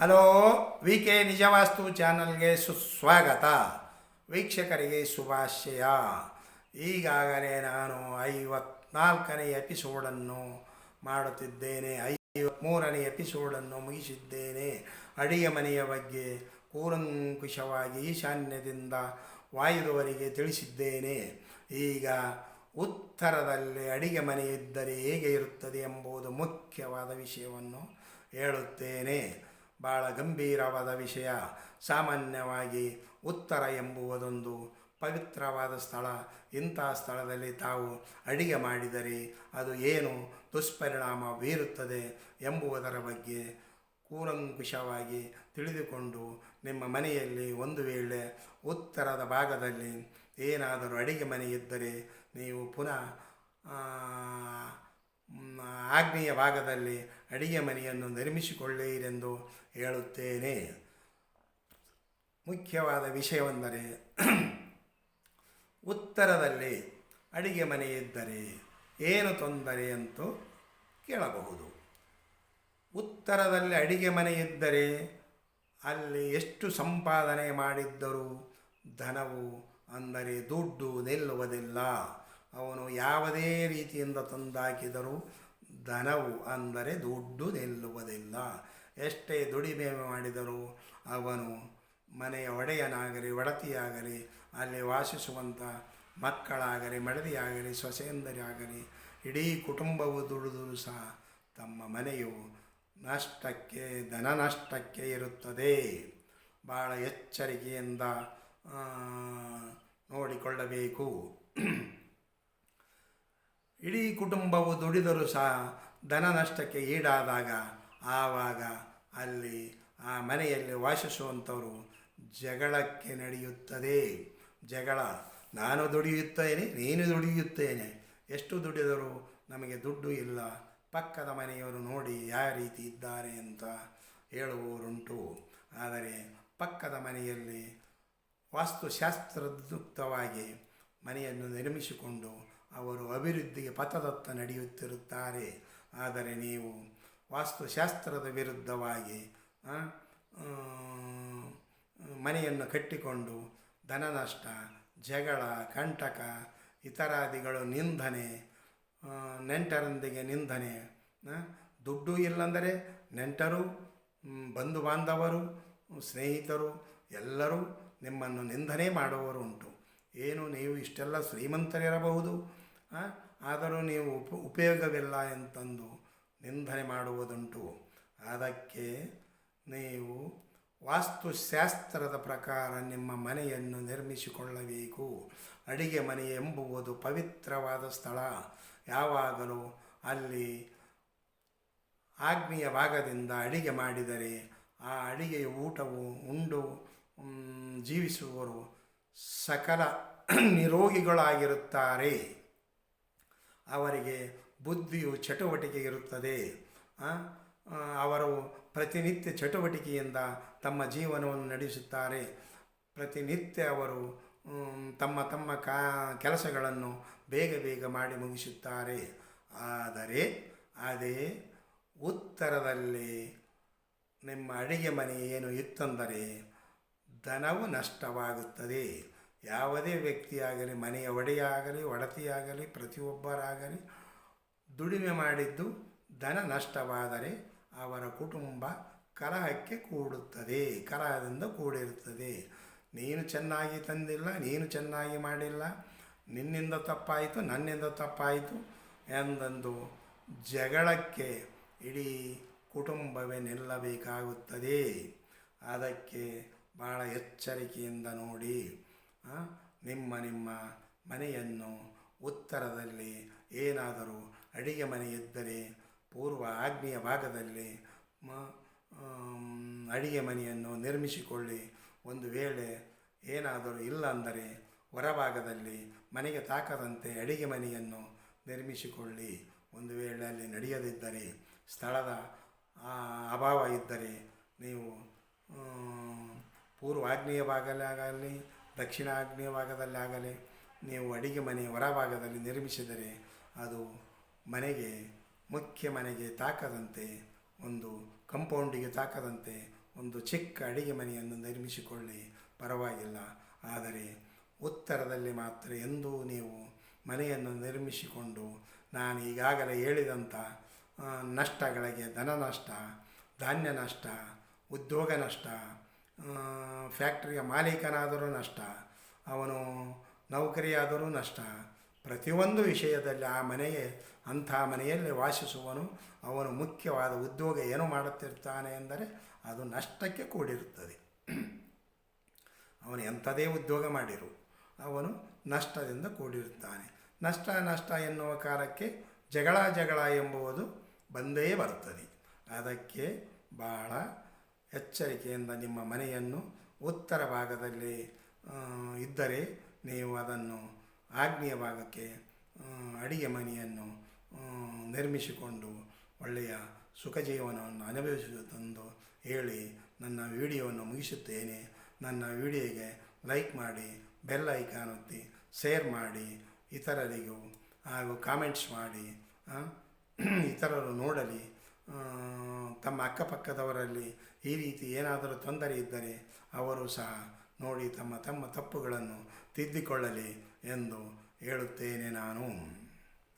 Hello we K ನಿಜವಾಸ್ತು ಚಾನಲ್ಗೆ ಸುಸ್ವಾಗತ ವೀಕ್ಷಕರಿಗೆ ಶುಭಾಶಯ. ಈಗಾಗಲೇ ನಾನು ಐವತ್ನಾಲ್ಕನೇ ಎಪಿಸೋಡನ್ನು ಮಾಡುತ್ತಿದ್ದೇನೆ. ಐವತ್ಮೂರನೇ ಎಪಿಸೋಡನ್ನು ಮುಗಿಸಿದ್ದೇನೆ. ಅಡಿಗೆ ಮನೆಯ ಬಗ್ಗೆ ಕೂಲಂಕುಷವಾಗಿ ಈಶಾನ್ಯದಿಂದ ವಾಯುದವರಿಗೆ ತಿಳಿಸಿದ್ದೇನೆ. ಈಗ ಉತ್ತರದಲ್ಲಿ ಅಡಿಗೆ ಮನೆ ಇದ್ದರೆ ಹೇಗೆ ಇರುತ್ತದೆ ಎಂಬುದು ಮುಖ್ಯವಾದ ವಿಷಯವನ್ನು ಹೇಳುತ್ತೇನೆ. ಭಾಳ ಗಂಭೀರವಾದ ವಿಷಯ. ಸಾಮಾನ್ಯವಾಗಿ ಉತ್ತರ ಎಂಬುವುದೊಂದು ಪವಿತ್ರವಾದ ಸ್ಥಳ. ಇಂಥ ಸ್ಥಳದಲ್ಲಿ ತಾವು ಅಡಿಗೆ ಮಾಡಿದರೆ ಅದು ಏನು ದುಷ್ಪರಿಣಾಮ ಬೀರುತ್ತದೆ ಎಂಬುವುದರ ಬಗ್ಗೆ ಕೂಲಂಕುಷವಾಗಿ ತಿಳಿದುಕೊಂಡು ನಿಮ್ಮ ಮನೆಯಲ್ಲಿ ಒಂದು ವೇಳೆ ಉತ್ತರದ ಭಾಗದಲ್ಲಿ ಏನಾದರೂ ಅಡಿಗೆ ಮನೆ ಇದ್ದರೆ ನೀವು ಪುನಃ ಆಗ್ನೇಯ ಭಾಗದಲ್ಲಿ ಅಡಿಗೆ ಮನೆಯನ್ನು ನಿರ್ಮಿಸಿಕೊಳ್ಳಿರೆಂದು ಹೇಳುತ್ತೇನೆ. ಮುಖ್ಯವಾದ ವಿಷಯವೆಂದರೆ, ಉತ್ತರದಲ್ಲಿ ಅಡಿಗೆ ಮನೆ ಇದ್ದರೆ ಏನು ತೊಂದರೆ ಅಂತೂ ಕೇಳಬಹುದು. ಉತ್ತರದಲ್ಲಿ ಅಡಿಗೆ ಮನೆ ಇದ್ದರೆ ಅಲ್ಲಿ ಎಷ್ಟು ಸಂಪಾದನೆ ಮಾಡಿದ್ದರೂ ಧನವು ಅಂದರೆ ದುಡ್ಡು ನಿಲ್ಲುವುದಿಲ್ಲ. ಅವನು ಯಾವುದೇ ರೀತಿಯಿಂದ ತಂದಾಕಿದರೂ ಧನವು ಅಂದರೆ ದುಡ್ಡು ನಿಲ್ಲುವುದಿಲ್ಲ. ಎಷ್ಟೇ ದುಡಿಮೆ ಮಾಡಿದರೂ ಅವನು ಮನೆಯ ಒಡೆಯನಾಗಲಿ, ಒಡತಿಯಾಗಲಿ, ಅಲ್ಲಿ ವಾಸಿಸುವಂಥ ಮಕ್ಕಳಾಗಲಿ, ಮಡದಿಯಾಗಲಿ, ಸೊಸೆಯಂದರಾಗಲಿ, ಇಡೀ ಕುಟುಂಬವು ದುಡಿದರೂ ಸಹ ತಮ್ಮ ಮನೆಯು ನಷ್ಟಕ್ಕೆ, ಧನ ನಷ್ಟಕ್ಕೆ ಇರುತ್ತದೆ. ಭಾಳ ಎಚ್ಚರಿಕೆಯಿಂದ ನೋಡಿಕೊಳ್ಳಬೇಕು. ಇಡೀ ಕುಟುಂಬವು ದುಡಿದರೂ ಸಹ ಧನ ನಷ್ಟಕ್ಕೆ ಈಡಾದಾಗ ಆವಾಗ ಅಲ್ಲಿ ಆ ಮನೆಯಲ್ಲಿ ವಾಸಿಸುವಂಥವರು ಜಗಳಕ್ಕೆ ನಡೆಯುತ್ತದೆ. ಜಗಳ, ನಾನು ದುಡಿಯುತ್ತೇನೆ, ನೀನು ದುಡಿಯುತ್ತೇನೆ. ಎಷ್ಟು ದುಡಿದರೂ ನಮಗೆ ದುಡ್ಡು ಇಲ್ಲ. ಪಕ್ಕದ ಮನೆಯವರು ನೋಡಿ ಯಾವ ರೀತಿ ಇದ್ದಾರೆ ಅಂತ ಹೇಳುವವರುಂಟು. ಆದರೆ ಪಕ್ಕದ ಮನೆಯಲ್ಲಿ ವಾಸ್ತುಶಾಸ್ತ್ರಯುಕ್ತವಾಗಿ ಮನೆಯನ್ನು ನಿರ್ಮಿಸಿಕೊಂಡು ಅವರು ಅಭಿವೃದ್ಧಿಗೆ ಪಥದತ್ತ ನಡೆಯುತ್ತಿರುತ್ತಾರೆ. ಆದರೆ ನೀವು ವಾಸ್ತುಶಾಸ್ತ್ರದ ವಿರುದ್ಧವಾಗಿ ಮನೆಯನ್ನು ಕಟ್ಟಿಕೊಂಡು ಧನ ನಷ್ಟ ಜಗಳ, ಕಂಟಕ, ಇತರಾದಿಗಳು ನಿಂದನೆ ನೆಂಟರೊಂದಿಗೆ ನಿಂದನೆ ದುಡ್ಡು ಇಲ್ಲಂದರೆ ನೆಂಟರು ಬಂಧು ಬಾಂಧವರು ಸ್ನೇಹಿತರು, ಎಲ್ಲರೂ ನಿಮ್ಮನ್ನು ನಿಂದನೆ ಮಾಡುವವರು ಉಂಟು ಏನು ನೀವು ಇಷ್ಟೆಲ್ಲ ಶ್ರೀಮಂತರಿರಬಹುದು? ಆದರೂ ನೀವು ಉಪ, ಉಪಯೋಗವಿಲ್ಲ ಎಂತಂದು ನಿಂದನೆ ಮಾಡುವುದುಂಟು. ಅದಕ್ಕೆ ನೀವು ವಾಸ್ತುಶಾಸ್ತ್ರದ ಪ್ರಕಾರ ನಿಮ್ಮ ಮನೆಯನ್ನು ನಿರ್ಮಿಸಿಕೊಳ್ಳಬೇಕು. ಅಡಿಗೆ ಮನೆ ಎಂಬುವುದು ಪವಿತ್ರವಾದ ಸ್ಥಳ. ಯಾವಾಗಲೂ ಅಲ್ಲಿ ಆಗ್ನೇಯ ಭಾಗದಿಂದ ಅಡಿಗೆ ಮಾಡಿದರೆ ಆ ಅಡಿಗೆಯ ಊಟವು ಉಂಡು ಜೀವಿಸುವವರು ಸಕಲ ನಿರೋಗಿಗಳಾಗಿರುತ್ತಾರೆ. ಅವರಿಗೆ ಬುದ್ಧಿಯು ಚಟುವಟಿಕೆ ಇರುತ್ತದೆ. ಅವರು ಪ್ರತಿನಿತ್ಯ ಚಟುವಟಿಕೆಯಿಂದ ತಮ್ಮ ಜೀವನವನ್ನು ನಡೆಸುತ್ತಾರೆ. ಪ್ರತಿನಿತ್ಯ ಅವರು ತಮ್ಮ ತಮ್ಮ ಕಾ, ಕೆಲಸಗಳನ್ನು ಬೇಗ ಬೇಗ ಮಾಡಿ ಮುಗಿಸುತ್ತಾರೆ. ಆದರೆ, ಅದೇ ಉತ್ತರದಲ್ಲಿ ನಿಮ್ಮ ಅಡಿಗೆ ಮನೆ ಏನು ಇತ್ತಂದರೆ ಧನವು ನಷ್ಟವಾಗುತ್ತದೆ. ಯಾವುದೇ ವ್ಯಕ್ತಿಯಾಗಲಿ, ಮನೆಯ ಒಡೆಯಾಗಲಿ, ಒಡತಿಯಾಗಲಿ, ಪ್ರತಿಯೊಬ್ಬರಾಗಲಿ ದುಡಿಮೆ ಮಾಡಿದ್ದು ಧನ ನಷ್ಟವಾದರೆ ಅವರ ಕುಟುಂಬ ಕಲಹಕ್ಕೆ ಕೂಡುತ್ತದೆ, ಕಲಹದಿಂದ ಕೂಡಿರುತ್ತದೆ. ನೀನು ಚೆನ್ನಾಗಿ ತಂದಿಲ್ಲ, ನೀನು ಚೆನ್ನಾಗಿ ಮಾಡಿಲ್ಲ, ನಿನ್ನಿಂದ ತಪ್ಪಾಯಿತು, ನನ್ನಿಂದ ತಪ್ಪಾಯಿತು ಎಂದಂದು ಜಗಳಕ್ಕೆ ಇಡೀ ಕುಟುಂಬವೇ ನಿಲ್ಲಬೇಕಾಗುತ್ತದೆ. ಅದಕ್ಕೆ ಭಾಳ ಎಚ್ಚರಿಕೆಯಿಂದ ನೋಡಿ. ನಿಮ್ಮ ನಿಮ್ಮ ಮನೆಯನ್ನು ಉತ್ತರದಲ್ಲಿ ಏನಾದರೂ ಅಡಿಗೆ ಮನೆ ಇದ್ದರೆ, ಪೂರ್ವ ಆಗ್ನೇಯ ಭಾಗದಲ್ಲಿ ಮ ಅಡಿಗೆ ಮನೆಯನ್ನು ನಿರ್ಮಿಸಿಕೊಳ್ಳಿ. ಒಂದು ವೇಳೆ ಏನಾದರೂ ಇಲ್ಲ ಅಂದರೆ ಹೊರಭಾಗದಲ್ಲಿ ಮನೆಗೆ ತಾಕದಂತೆ ಅಡಿಗೆ ಮನೆಯನ್ನು ನಿರ್ಮಿಸಿಕೊಳ್ಳಿ. ಒಂದು ವೇಳೆ ಅಲ್ಲಿ ನಡೆಯದಿದ್ದರೆ, ಸ್ಥಳದ ಅಭಾವ ಇದ್ದರೆ ನೀವು ಪೂರ್ವ ಆಗ್ನೇಯ ಭಾಗದಲ್ಲಾಗಲಿ ದಕ್ಷಿಣ ಆಗ್ನೇಯ ಭಾಗದಲ್ಲಾಗಲಿ, ನೀವು ಅಡಿಗೆ ಮನೆ ಹೊರಭಾಗದಲ್ಲಿ ನಿರ್ಮಿಸಿದರೆ ಅದು ಮನೆಗೆ, ಮುಖ್ಯ ಮನೆಗೆ ತಾಕದಂತೆ, ಒಂದು ಕಂಪೌಂಡಿಗೆ ತಾಕದಂತೆ ಒಂದು ಚಿಕ್ಕ ಅಡಿಗೆ ಮನೆಯನ್ನು ನಿರ್ಮಿಸಿಕೊಳ್ಳಿ. ಪರವಾಗಿಲ್ಲ. ಆದರೆ ಉತ್ತರದಲ್ಲಿ ಮಾತ್ರ ಎಂದೂ ನೀವು ಮನೆಯನ್ನು ನಿರ್ಮಿಸಿಕೊಂಡು, ನಾನು ಈಗಾಗಲೇ ಹೇಳಿದಂಥ ನಷ್ಟಗಳಿಗೆ ಧನ ನಷ್ಟ ಧಾನ್ಯ ನಷ್ಟ, ಉದ್ಯೋಗ ನಷ್ಟ ಫ್ಯಾಕ್ಟ್ರಿಯ ಮಾಲೀಕನಾದರೂ ನಷ್ಟ, ಅವನು ನೌಕರಿಯಾದರೂ ನಷ್ಟ, ಪ್ರತಿಯೊಂದು ವಿಷಯದಲ್ಲಿ ಆ ಮನೆಯೇ, ಅಂಥ ಮನೆಯಲ್ಲಿ ವಾಸಿಸುವನು ಅವನು ಮುಖ್ಯವಾದ ಉದ್ಯೋಗ ಏನು ಮಾಡುತ್ತಿರ್ತಾನೆ ಎಂದರೆ ಅದು ನಷ್ಟಕ್ಕೆ ಕೂಡಿರುತ್ತದೆ. ಅವನು ಎಂಥದೇ ಉದ್ಯೋಗ ಮಾಡಿರು, ಅವನು ನಷ್ಟದಿಂದ ಕೂಡಿರುತ್ತಾನೆ. ನಷ್ಟ ನಷ್ಟ ಎನ್ನುವ ಕಾಲಕ್ಕೆ ಜಗಳ ಜಗಳ ಎಂಬುವುದು ಬಂದೇ ಬರುತ್ತದೆ. ಅದಕ್ಕೆ ಬಹಳ ಎಚ್ಚರಿಕೆಯಿಂದ ನಿಮ್ಮ ಮನೆಯನ್ನು ಉತ್ತರ ಭಾಗದಲ್ಲಿ ಇದ್ದರೆ ನೀವು ಅದನ್ನು ಆಗ್ನೇಯ ಭಾಗಕ್ಕೆ ಅಡಿಗೆ ಮನೆಯನ್ನು ನಿರ್ಮಿಸಿಕೊಂಡು ಒಳ್ಳೆಯ ಸುಖ ಜೀವನವನ್ನು ಅನುಭವಿಸುವುದೆಂದು ಹೇಳಿ ನನ್ನ ವಿಡಿಯೋವನ್ನು ಮುಗಿಸುತ್ತೇನೆ. ನನ್ನ ವಿಡಿಯೋಗೆ ಲೈಕ್ ಮಾಡಿ, ಬೆಲ್ ಐಕಾನ್ ಒತ್ತಿ, ಶೇರ್ ಮಾಡಿ, ಇತರರಿಗೂ ಹಾಗೂ ಕಾಮೆಂಟ್ಸ್ ಮಾಡಿ ಇತರರು ನೋಡಲಿ. ತಮ್ಮ ಅಕ್ಕಪಕ್ಕದವರಲ್ಲಿ ಈ ರೀತಿ ಏನಾದರೂ ತೊಂದರೆ ಇದ್ದರೆ ಅವರು ಸಹ ನೋಡಿ ತಮ್ಮ ತಮ್ಮ ತಪ್ಪುಗಳನ್ನು ತಿದ್ದಿಕೊಳ್ಳಲಿ ಎಂದು ಹೇಳುತ್ತೇನೆ ನಾನು.